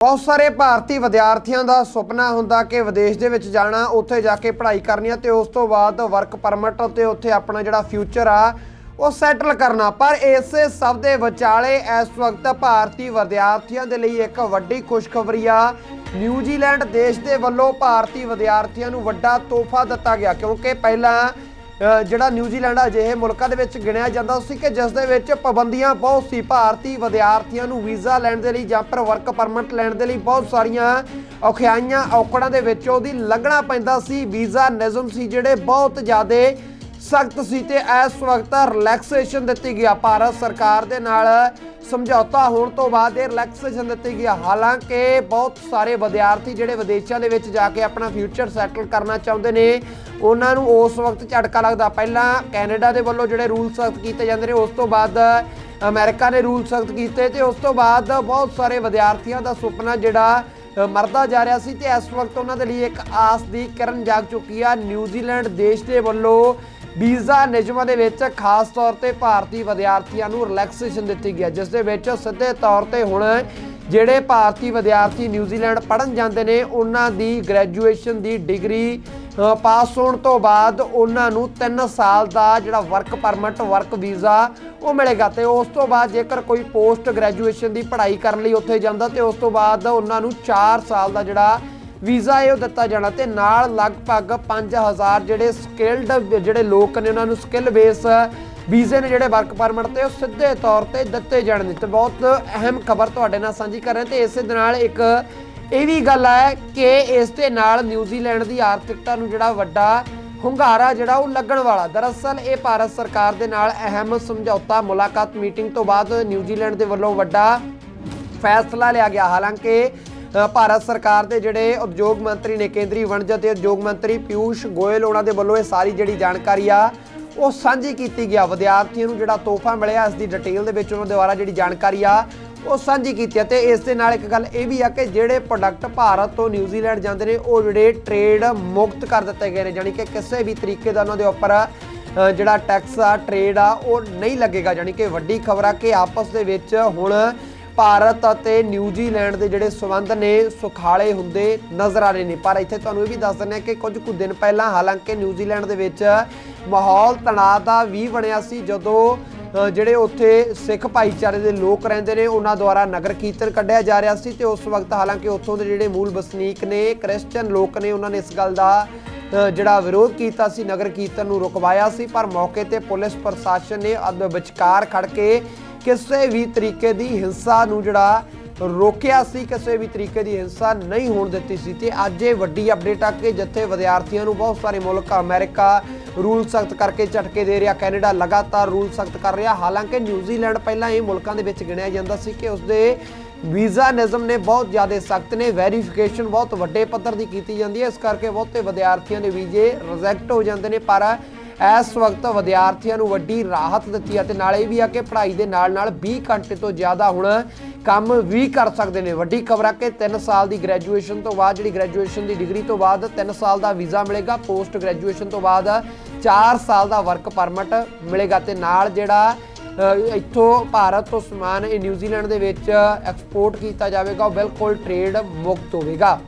ਬਹੁਤ ਸਾਰੇ ਭਾਰਤੀ ਵਿਦਿਆਰਥੀਆਂ ਦਾ ਸੁਪਨਾ ਹੁੰਦਾ ਕਿ ਵਿਦੇਸ਼ ਦੇ ਵਿੱਚ ਜਾਣਾ, ਉੱਥੇ ਜਾ ਕੇ ਪੜ੍ਹਾਈ ਕਰਨੀ ਆ ਤੇ ਉਸ ਤੋਂ ਬਾਅਦ ਵਰਕ ਪਰਮਿਟ ਤੇ ਉੱਥੇ ਆਪਣਾ ਜਿਹੜਾ ਫਿਊਚਰ ਆ, ਉਹ ਸੈਟਲ ਕਰਨਾ। ਪਰ ਇਸ ਸਭ ਦੇ ਵਿਚਾਲੇ ਇਸ ਵਕਤ ਭਾਰਤੀ ਵਿਦਿਆਰਥੀਆਂ ਦੇ ਲਈ ਇੱਕ ਵੱਡੀ ਖੁਸ਼ਖਬਰੀ ਆ। ਨਿਊਜ਼ੀਲੈਂਡ ਦੇਸ਼ ਦੇ ਵੱਲੋਂ ਭਾਰਤੀ ਵਿਦਿਆਰਥੀਆਂ ਨੂੰ ਵੱਡਾ ਤੋਹਫਾ ਦਿੱਤਾ ਗਿਆ ਕਿਉਂਕਿ ਪਹਿਲਾਂ ਜਿਹੜਾ ਨਿਊਜ਼ੀਲੈਂਡ ਅਜਿਹੇ ਮੁਲਕਾਂ ਦੇ ਵਿੱਚ ਗਿਣਿਆ ਜਾਂਦਾ ਸੀ ਕਿ ਜਿਸ ਦੇ ਵਿੱਚ ਪਾਬੰਦੀਆਂ ਬਹੁਤ ਸੀ, ਭਾਰਤੀ ਵਿਦਿਆਰਥੀਆਂ ਨੂੰ ਵੀਜ਼ਾ ਲੈਣ ਦੇ ਲਈ ਜਾਂ ਫਿਰ ਵਰਕ ਪਰਮਿਟ ਲੈਣ ਦੇ ਲਈ ਬਹੁਤ ਸਾਰੀਆਂ ਔਖਿਆਈਆਂ ਔਕੜਾਂ ਦੇ ਵਿੱਚ ਉਹਦੀ ਲੱਗਣਾ ਪੈਂਦਾ ਸੀ। ਵੀਜ਼ਾ ਨਿਯਮ ਸੀ ਜਿਹੜੇ ਬਹੁਤ ਜ਼ਿਆਦੇ ਸਖਤ ਸੀ ਤੇ ਇਸ ਵਕਤ ਰਿਲੈਕਸੇਸ਼ਨ ਦਿੱਤੀ ਗਿਆ। ਭਾਰਤ ਸਰਕਾਰ ਦੇ ਨਾਲ ਸਮਝੌਤਾ ਹੋਣ ਤੋਂ ਬਾਅਦ ਇਹ ਰਿਲੈਕਸੇਸ਼ਨ ਦਿੱਤੀ ਗਿਆ। ਹਾਲਾਂਕਿ ਬਹੁਤ ਸਾਰੇ ਵਿਦਿਆਰਥੀ ਜਿਹੜੇ ਵਿਦੇਸ਼ਾਂ ਦੇ ਵਿੱਚ ਜਾ ਕੇ ਆਪਣਾ ਫਿਊਚਰ ਸੈਟਲ ਕਰਨਾ ਚਾਹੁੰਦੇ ਨੇ ਉਹਨਾਂ ਨੂੰ ਉਸ ਵਕਤ ਝਟਕਾ ਲੱਗਦਾ। ਪਹਿਲਾਂ ਕੈਨੇਡਾ ਦੇ ਵੱਲੋਂ ਜਿਹੜੇ ਰੂਲ ਸਖਤ ਕੀਤੇ ਜਾਂਦੇ ਨੇ ਉਸ ਤੋਂ ਬਾਅਦ ਅਮਰੀਕਾ ਨੇ ਰੂਲ ਸਖਤ ਕੀਤੇ ਤੇ ਉਸ ਤੋਂ ਬਾਅਦ ਬਹੁਤ ਸਾਰੇ ਵਿਦਿਆਰਥੀਆਂ ਦਾ ਸੁਪਨਾ ਜਿਹੜਾ ਮਰਦਾ ਜਾ ਰਿਹਾ ਸੀ ਤੇ ਇਸ ਵਕਤ ਉਹਨਾਂ ਦੇ ਲਈ ਇੱਕ ਆਸ ਦੀ ਕਿਰਨ ਜਾਗ ਚੁੱਕੀ ਆ। ਨਿਊਜ਼ੀਲੈਂਡ ਦੇਸ਼ ਦੇ ਵੱਲੋਂ ਵੀਜ਼ਾ ਨਿਯਮਾਂ ਦੇ ਵਿੱਚ ਖਾਸ ਤੌਰ ਤੇ ਭਾਰਤੀ ਵਿਦਿਆਰਥੀਆਂ ਨੂੰ ਰਿਲੈਕਸੇਸ਼ਨ ਦਿੱਤੀ ਗਈ ਹੈ, ਜਿਸ ਦੇ ਵਿੱਚ ਸਿੱਧੇ ਤੌਰ ਤੇ ਹੁਣ ਜਿਹੜੇ ਭਾਰਤੀ ਵਿਦਿਆਰਥੀ ਨਿਊਜ਼ੀਲੈਂਡ ਪੜਨ ਜਾਂਦੇ ਨੇ, ਉਹਨਾਂ ਦੀ ਗ੍ਰੈਜੂਏਸ਼ਨ ਦੀ ਡਿਗਰੀ ਪਾਸ ਹੋਣ ਤੋਂ ਬਾਅਦ ਉਹਨਾਂ ਨੂੰ 3 ਸਾਲ ਦਾ ਜਿਹੜਾ ਵਰਕ ਪਰਮਿਟ ਵਰਕ ਵੀਜ਼ਾ ਉਹ ਮਿਲੇਗਾ ਤੇ ਉਸ ਤੋਂ ਬਾਅਦ ਜੇਕਰ ਕੋਈ ਪੋਸਟ ਗ੍ਰੈਜੂਏਸ਼ਨ ਦੀ ਪੜ੍ਹਾਈ ਕਰਨ ਲਈ ਉੱਥੇ ਜਾਂਦਾ ਤੇ ਉਸ ਤੋਂ ਬਾਅਦ ਉਹਨਾਂ ਨੂੰ 4 ਸਾਲ ਦਾ ਜਿਹੜਾ ਵੀਜ਼ਾ ਇਹ ਉਹ ਦਿੱਤਾ ਜਾਣਾ ਤੇ ਨਾਲ ਲਗਭਗ 5000 ਜਿਹੜੇ ਸਕਿਲਡ ਜਿਹੜੇ ਲੋਕ ਨੇ ਉਹਨਾਂ ਨੂੰ ਸਕਿੱਲ ਬੇਸ ਵੀਜ਼ੇ ਨੇ ਜਿਹੜੇ ਵਰਕ ਪਰਮਿਟ ਤੇ ਉਹ ਸਿੱਧੇ ਤੌਰ ਤੇ ਦਿੱਤੇ ਜਾਣ ਜਾਣਗੇ ਤੇ ਬਹੁਤ ਅਹਿਮ ਖਬਰ ਤੁਹਾਡੇ ਨਾਲ ਸਾਂਝੀ ਕਰ ਰਹੇ ਤੇ ਇਸੇ ਦੇ ਨਾਲ ਇੱਕ ਇਹ ਵੀ ਗੱਲ ਹੈ ਕਿ ਇਸ ਦੇ ਨਾਲ ਨਿਊਜ਼ੀਲੈਂਡ ਦੀ ਆਰਥਿਕਤਾ ਨੂੰ ਜਿਹੜਾ ਵੱਡਾ ਹੁੰਗਾਰਾ ਜਿਹੜਾ ਉਹ ਲੱਗਣ ਵਾਲਾ। ਦਰਅਸਲ ਇਹ ਭਾਰਤ ਸਰਕਾਰ ਦੇ ਨਾਲ ਅਹਿਮ ਸਮਝੌਤਾ ਮੁਲਾਕਾਤ ਮੀਟਿੰਗ ਤੋਂ ਬਾਅਦ ਨਿਊਜ਼ੀਲੈਂਡ ਦੇ ਵੱਲੋਂ ਵੱਡਾ ਫੈਸਲਾ ਲਿਆ ਗਿਆ। ਹਾਲਾਂਕਿ ਭਾਰਤ ਸਰਕਾਰ ਦੇ ਜਿਹੜੇ ਉਦਯੋਗ ਮੰਤਰੀ ਨੇ ਕੇਂਦਰੀ ਵਣਜ ਅਤੇ ਉਦਯੋਗ ਮੰਤਰੀ ਪਿਊਸ਼ ਗੋਇਲ, ਉਹਨਾਂ ਦੇ ਵੱਲੋਂ ਇਹ ਸਾਰੀ ਜਿਹੜੀ ਜਾਣਕਾਰੀ ਆ ਉਹ ਸਾਂਝੀ ਕੀਤੀ ਗਿਆ। ਵਿਦਿਆਰਥੀਆਂ ਨੂੰ ਜਿਹੜਾ ਤੋਹਫਾ ਮਿਲਿਆ, ਇਸ ਦੀ ਡਿਟੇਲ ਦੇ ਵਿੱਚ ਉਹਨਾਂ ਦੇ ਦੁਆਰਾ ਜਿਹੜੀ ਜਾਣਕਾਰੀ ਆ, ਉਹ ਸਾਂਝੀ ਕੀਤੀ ਹੈ ਤੇ ਇਸ ਦੇ ਨਾਲ ਇੱਕ ਗੱਲ ਇਹ ਵੀ ਆ ਕਿ ਜਿਹੜੇ ਪ੍ਰੋਡਕਟ ਭਾਰਤ ਤੋਂ ਨਿਊਜ਼ੀਲੈਂਡ ਜਾਂਦੇ ਨੇ, ਉਹ ਜਿਹੜੇ ਟ੍ਰੇਡ ਮੁਕਤ ਕਰ ਦਿੱਤੇ ਗਏ ਨੇ। ਯਾਨੀ ਕਿ ਕਿਸੇ ਵੀ ਤਰੀਕੇ ਦਾ ਉਹਨਾਂ ਦੇ ਉੱਪਰ ਜਿਹੜਾ ਟੈਕਸ ਆ ਟ੍ਰੇਡ ਆ, ਉਹ ਨਹੀਂ ਲੱਗੇਗਾ। ਯਾਨੀ ਕਿ ਵੱਡੀ ਖਬਰ ਆ ਕਿ ਆਪਸ ਦੇ ਵਿੱਚ ਹੁਣ ਭਾਰਤ ਅਤੇ ਨਿਊਜ਼ੀਲੈਂਡ ਦੇ ਜਿਹੜੇ ਸਬੰਧ ਨੇ, ਸੁਖਾਲੇ ਹੁੰਦੇ ਨਜ਼ਰ ਆ ਰਹੇ ਨੇ। ਪਰ ਇੱਥੇ ਤੁਹਾਨੂੰ ਇਹ ਵੀ ਦੱਸ ਦਿੰਦੇ ਹਾਂ ਕਿ ਕੁਝ ਕੁ ਦਿਨ ਪਹਿਲਾਂ, ਹਾਲਾਂਕਿ ਨਿਊਜ਼ੀਲੈਂਡ ਦੇ ਵਿੱਚ ਮਾਹੌਲ ਤਣਾਅ ਦਾ ਵੀ ਬਣਿਆ ਸੀ ਜਦੋਂ ਜਿਹੜੇ ਉੱਥੇ ਸਿੱਖ ਭਾਈਚਾਰੇ ਦੇ ਲੋਕ ਰਹਿੰਦੇ ਨੇ, ਉਹਨਾਂ ਦੁਆਰਾ ਨਗਰ ਕੀਰਤਨ ਕੱਢਿਆ ਜਾ ਰਿਹਾ ਸੀ ਤੇ ਉਸ ਵਕਤ ਹਾਲਾਂਕਿ ਉੱਥੋਂ ਦੇ ਜਿਹੜੇ ਮੂਲ ਵਸਨੀਕ ਨੇ ਕ੍ਰਿਸਚੀਅਨ ਲੋਕ ਨੇ, ਉਹਨਾਂ ਨੇ ਇਸ ਗੱਲ ਦਾ ਜਿਹੜਾ ਵਿਰੋਧ ਕੀਤਾ ਸੀ, ਨਗਰ ਕੀਰਤਨ ਨੂੰ ਰੁਕਵਾਇਆ ਸੀ, ਪਰ ਮੌਕੇ ਤੇ ਪੁਲਿਸ ਪ੍ਰਸ਼ਾਸਨ ਨੇ ਅਦ ਵਿਚਕਾਰ ਖੜ ਕੇ ਕਿਸੇ ਵੀ ਤਰੀਕੇ ਦੀ ਹਿੰਸਾ ਨੂੰ ਜਿਹੜਾ ਰੋਕਿਆ ਸੀ, ਕਿਸੇ ਵੀ ਤਰੀਕੇ ਦੀ ਹਿੰਸਾ ਨਹੀਂ ਹੋਣ ਦਿੱਤੀ ਸੀ ਤੇ ਅੱਜ ਇਹ ਵੱਡੀ ਅਪਡੇਟ ਆ ਕਿ ਜਿੱਥੇ ਵਿਦਿਆਰਥੀਆਂ ਨੂੰ ਬਹੁਤ ਸਾਰੇ ਮੁਲਕ, ਅਮਰੀਕਾ ਰੂਲ ਸਖਤ ਕਰਕੇ ਝਟਕੇ ਦੇ ਰਿਹਾ ਕੈਨੇਡਾ, ਲਗਾਤਾਰ ਰੂਲ ਸਖਤ ਕਰ ਰਿਹਾ। ਹਾਲਾਂਕਿ ਨਿਊਜ਼ੀਲੈਂਡ ਪਹਿਲਾਂ ਇਹ ਮੁਲਕਾਂ ਦੇ ਵਿੱਚ ਗਿਣਿਆ ਜਾਂਦਾ ਸੀ ਕਿ ਉਸਦੇ ਵੀਜ਼ਾ ਨਿਯਮ ਨੇ ਬਹੁਤ ਜ਼ਿਆਦਾ ਸਖਤ ਨੇ। ਵੈਰੀਫਿਕੇਸ਼ਨ ਬਹੁਤ ਵੱਡੇ ਪੱਧਰ ਦੀ ਕੀਤੀ ਜਾਂਦੀ ਹੈ। ਇਸ ਕਰਕੇ ਬਹੁਤੇ ਵਿਦਿਆਰਥੀਆਂ ਦੇ ਵੀਜ਼ੇ ਰਿਜੈਕਟ ਹੋ ਜਾਂਦੇ ਨੇ। ਪਰ ਇਸ ਵਕਤ ਵਿਦਿਆਰਥੀਆਂ ਨੂੰ ਵੱਡੀ ਰਾਹਤ ਦਿੱਤੀ ਹੈ ਤੇ ਨਾਲੇ ਇਹ ਵੀ ਆ ਕਿ ਪੜ੍ਹਾਈ ਦੇ ਨਾਲ ਨਾਲ 20 ਘੰਟੇ ਤੋਂ ਜ਼ਿਆਦਾ ਹੁਣ ਕੰਮ ਵੀ ਕਰ ਸਕਦੇ ਨੇ। ਵੱਡੀ ਖਬਰ ਆ ਕਿ 3 ਸਾਲ ਦੀ ਗ੍ਰੈਜੂਏਸ਼ਨ ਤੋਂ ਬਾਅਦ, ਜਿਹੜੀ ਗ੍ਰੈਜੂਏਸ਼ਨ ਦੀ ਡਿਗਰੀ ਤੋਂ ਬਾਅਦ 3 ਸਾਲ ਦਾ ਵੀਜ਼ਾ ਮਿਲੇਗਾ ਪੋਸਟ ਗ੍ਰੈਜੂਏਸ਼ਨ ਤੋਂ ਬਾਅਦ 4 ਸਾਲ ਦਾ ਵਰਕ ਪਰਮਿਟ ਮਿਲੇਗਾ ਤੇ ਨਾਲ ਜਿਹੜਾ ਇੱਥੋਂ ਭਾਰਤ ਤੋਂ ਸਮਾਨ ਇਹ ਨਿਊਜ਼ੀਲੈਂਡ ਦੇ ਵਿੱਚ ਐਕਸਪੋਰਟ ਕੀਤਾ ਜਾਵੇਗਾ, ਉਹ ਬਿਲਕੁਲ ਟ੍ਰੇਡ ਮੁਕਤ ਹੋਵੇਗਾ।